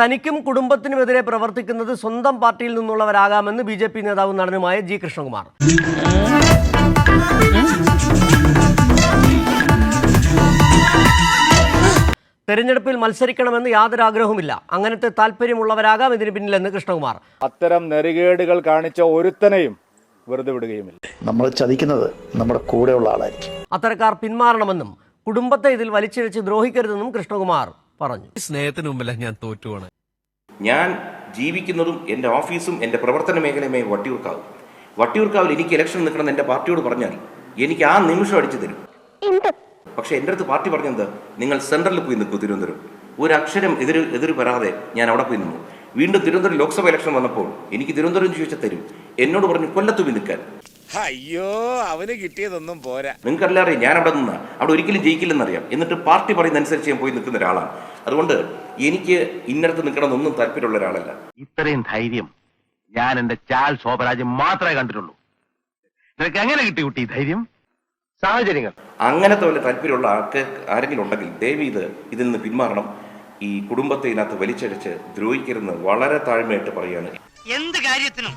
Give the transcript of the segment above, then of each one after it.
തനിക്കും കുടുംബത്തിനുമെതിരെ പ്രവർത്തിക്കുന്നത് സ്വന്തം പാർട്ടിയിൽ നിന്നുള്ളവരാകാമെന്ന് ബി ജെ പി നേതാവും നടനുമായ ജി കൃഷ്ണകുമാർ. തെരഞ്ഞെടുപ്പിൽ മത്സരിക്കണമെന്ന് യാതൊരു ആഗ്രഹവുമില്ല അങ്ങനത്തെ താല്പര്യമുള്ളവരാകാം ഇതിന് പിന്നിലെന്ന് കൃഷ്ണകുമാർ. അത്തരം നെറികേടുകൾ കാണിച്ച ഒരുത്തനെയും വെറുതെ വിടുകയുമില്ല. നമ്മൾ ചതിക്കുന്നത് നമ്മുടെ കൂടെയുള്ള ആളായിരിക്കും. അത്തരക്കാർ പിന്മാറണമെന്നും കുടുംബത്തെ ഇതിൽ വലിച്ചിഴച്ച് ദ്രോഹിക്കരുതെന്നും കൃഷ്ണകുമാർ പറഞ്ഞു. സ്നേഹത്തിന് മുമ്പല്ല ഞാൻ തോറ്റുവാണ് ഞാൻ ജീവിക്കുന്നതും എന്റെ ഓഫീസും എന്റെ പ്രവർത്തന മേഖലയുമായി വട്ടിയൂർക്കാവ്. വട്ടിയൂർക്കാവിൽ എനിക്ക് ഇലക്ഷൻ നിൽക്കണം എന്റെ പാർട്ടിയോട് പറഞ്ഞാൽ എനിക്ക് ആ നിമിഷം അടിച്ചു തരും. പക്ഷെ എന്റെ അടുത്ത് പാർട്ടി പറഞ്ഞത് നിങ്ങൾ സെൻട്രലിൽ പോയി നിൽക്കൂ തിരുവനന്തപുരം. ഒരു അക്ഷരം എതിര് എതിര് വരാതെ ഞാൻ അവിടെ പോയി നിന്നു. വീണ്ടും തിരുവനന്തപുരം ലോക്സഭ ഇലക്ഷൻ വന്നപ്പോൾ എനിക്ക് തിരുവനന്തപുരം ചോദിച്ചാൽ തരും. എന്നോട് പറഞ്ഞു കൊല്ലത്ത് പോയി നിൽക്കാൻ. അയ്യോ അവന് കിട്ടിയതൊന്നും പോരാ. നിങ്ങൾക്ക് അറിയാം ഞാൻ അവിടെ നിന്ന്. അവിടെ ഒരിക്കലും ജയിക്കില്ലെന്നറിയാം. എന്നിട്ട് പാർട്ടി പറയുന്ന അനുസരിച്ച് ഞാൻ പോയി നിൽക്കുന്ന ഒരാളാണ്. അതുകൊണ്ട് എനിക്ക് ഇന്നടത്ത് ഒന്നും താല്പര്യമുള്ള ഒരാളല്ല. ഇത്രയും ധൈര്യം ഞാൻ എന്റെ ചാൽ ശോഭരാജ് മാത്രമേ കണ്ടിട്ടുള്ളൂ. നിനക്ക് എങ്ങനെ കിട്ടി കുട്ടി ഈ ധൈര്യം? സാഹചര്യങ്ങൾ. അങ്ങനത്തെ വല്ല താല്പര്യമുള്ള ആൾക്ക് ആരെങ്കിലും ഉണ്ടെങ്കിൽ ദയവ് ഇത് ഇതിൽ നിന്ന് പിന്മാറണം. ഈ കുടുംബത്തെ ഇതിനകത്ത് വലിച്ചടിച്ച് ദ്രോഹിക്കരുതെന്ന് വളരെ താഴ്മയായിട്ട് പറയാണ് എന്ത് കാര്യത്തിനും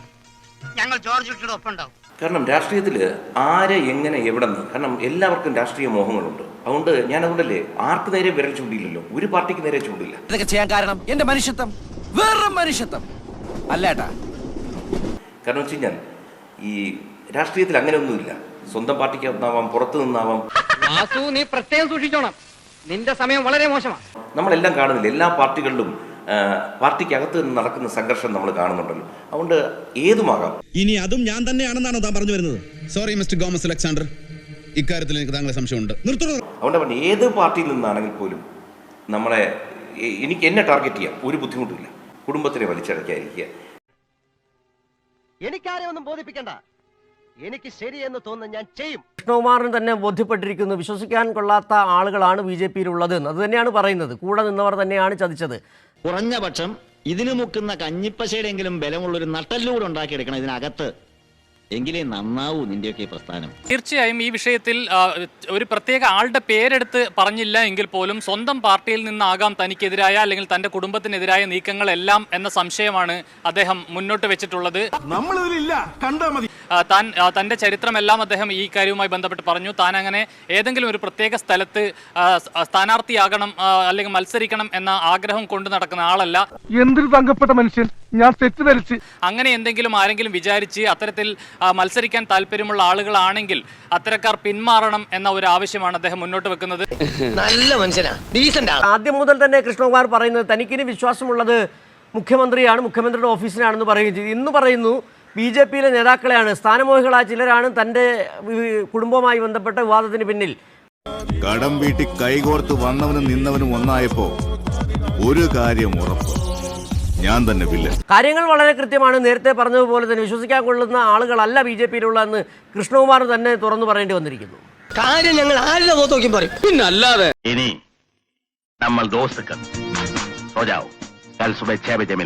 ഞങ്ങൾ ജോർജ് കുട്ടിയുടെ ഒപ്പം ഉണ്ടാവും കാരണം രാഷ്ട്രീയത്തിൽ ആരെ എങ്ങനെ എവിടെ നിന്ന്? കാരണം എല്ലാവർക്കും രാഷ്ട്രീയ മോഹങ്ങളുണ്ട്. അതുകൊണ്ട് ഞാൻ അതുകൊണ്ടല്ലേ ആർക്ക് നേരെ വിരൽ ചൂണ്ടിയില്ലല്ലോ? ഒരു പാർട്ടിക്ക് നേരെ ചൂണ്ടില്ല. ഇതൊക്കെ ചെയ്യാൻ കാരണം എന്റെ മനുഷ്യത്വം. വേറെ മനുഷ്യത്വം. അല്ലേട്ടാ കാരണം വെച്ച് കഴിഞ്ഞാൽ ഈ രാഷ്ട്രീയത്തിൽ അങ്ങനെയൊന്നുമില്ല. സ്വന്തം പാർട്ടിക്ക് ഒന്നാവാം പുറത്തു നിന്നാവാം. നീ പ്രത്യേകം സൂക്ഷിച്ചോണം. നിന്റെ സമയം വളരെ മോശമാണ്. നമ്മളെല്ലാം കാണുന്നില്ല. എല്ലാ പാർട്ടികളിലും പാർട്ടിക്കകത്ത് നിന്ന് നടക്കുന്ന സംഘർഷം നമ്മൾ കാണുന്നുണ്ടല്ലോ. അതുകൊണ്ട് ഏതുമാകാം? ഇനി അതും ഞാൻ തന്നെയാണെന്നാണോ താൻ പറഞ്ഞു വരുന്നത്? സോറി മിസ്റ്റർ ഗോമസ് അലക്സാണ്ടർ ഇക്കാര്യത്തിൽ എനിക്ക് താങ്കളെ സംശയമുണ്ട്. നിർത്തുന്നു. അതുകൊണ്ട് പറഞ്ഞു ഏത് പാർട്ടിയിൽ നിന്നാണെങ്കിൽ പോലും നമ്മളെ എനിക്ക് എന്നെ ടാർഗറ്റ് ചെയ്യാം ഒരു ബുദ്ധിമുട്ടില്ല കുടുംബത്തിനെ വലിച്ചടക്കാതിരിക്കുക എനിക്കാരെ ഒന്നും ബോധിപ്പിക്കണ്ട. എനിക്ക് ശരിയെന്ന് തോന്നുന്ന ഞാൻ ചെയ്യും. കൃഷ്ണകുമാറിന് തന്നെ ബോധ്യപ്പെട്ടിരിക്കുന്നു. വിശ്വസിക്കാൻ കൊള്ളാത്ത ആളുകളാണ് ബി ജെ പിയിലുള്ളത് അത് തന്നെയാണ് പറയുന്നത്. കൂടെ നിന്നവർ തന്നെയാണ് ചതിച്ചത്. കുറഞ്ഞ പക്ഷം ഇതിന് മുക്കുന്ന കഞ്ഞിപ്പശയുടെയെങ്കിലും ബലമുള്ളൊരു നട്ടല്ലൂടെ ഉണ്ടാക്കിയെടുക്കണം ഇതിനകത്ത്. എങ്കിലേ നന്നാവൂ നിന്റെയൊക്കെ പ്രസ്ഥാനം. തീർച്ചയായും ഈ വിഷയത്തിൽ ഒരു പ്രത്യേക ആളുടെ പേരെടുത്ത് പറഞ്ഞില്ല എങ്കിൽ പോലും സ്വന്തം പാർട്ടിയിൽ നിന്നാകാം തനിക്കെതിരായ അല്ലെങ്കിൽ തന്റെ കുടുംബത്തിനെതിരായ നീക്കങ്ങളെല്ലാം എന്ന സംശയമാണ് അദ്ദേഹം മുന്നോട്ട് വെച്ചിട്ടുള്ളത്. നമ്മളിതിലില്ല. കണ്ടാ മതി. താൻ തന്റെ തന്റെ ചരിത്രമെല്ലാം അദ്ദേഹം ഈ കാര്യവുമായി ബന്ധപ്പെട്ട് പറഞ്ഞു. താൻ അങ്ങനെ ഏതെങ്കിലും ഒരു പ്രത്യേക സ്ഥലത്ത് സ്ഥാനാർത്ഥിയാകണം അല്ലെങ്കിൽ മത്സരിക്കണം എന്ന ആഗ്രഹം കൊണ്ടു നടക്കുന്ന ആളല്ല. എന്തൊരു തങ്കപ്പെട്ട മനുഷ്യൻ? ഞാൻ തെറ്റിദ്ധരിച്ച്. അങ്ങനെ എന്തെങ്കിലും ആരെങ്കിലും വിചാരിച്ച് അത്തരത്തിൽ മത്സരിക്കാൻ താല്പര്യമുള്ള ആളുകളാണെങ്കിൽ അത്തരക്കാർ പിന്മാറണം എന്ന ഒരു ആവശ്യമാണ് അദ്ദേഹം മുന്നോട്ട് വെക്കുന്നത്. നല്ല മനുഷ്യനാ. ആദ്യം മുതൽ തന്നെ കൃഷ്ണകുമാർ പറയുന്നത് തനിക്കിനി വിശ്വാസമുള്ളത് മുഖ്യമന്ത്രിയാണ് മുഖ്യമന്ത്രിയുടെ ഓഫീസിനാണെന്ന് പറയുകയും ചെയ്തു. ഇന്ന് പറയുന്നു ബി ജെ പിയിലെ നേതാക്കളെയാണ്. സ്ഥാനമോഹികളായ ചിലരാണ് തന്റെ കുടുംബവുമായി ബന്ധപ്പെട്ട വിവാദത്തിന് പിന്നിൽ. കടം വീട്ടി കൈകോർത്ത് വന്നവനും നിന്നവനും ഒന്നായപ്പോ ഒരു കാര്യം ഉറപ്പ്. ഞാൻ തന്നെ വില്ല കാര്യങ്ങൾ വളരെ കൃത്യമാണ്. നേരത്തെ പറഞ്ഞതുപോലെ തന്നെ വിശ്വസിക്കാൻ കൊള്ളുന്ന ആളുകളല്ല ബി ജെ പിയിലുള്ളതെന്ന് കൃഷ്ണകുമാർ തന്നെ തുറന്നു പറയേണ്ടി വന്നിരിക്കുന്നു. കാര്യം ഞങ്ങൾ ആരുടെ മുഖത്ത് നോക്കി പറയും? പിന്നല്ലാതെ. ഇനി നമ്മൾ ദോസ്തുക്കൾ. സോജാവോ കൽ സുബഹ ഛേ ബജെ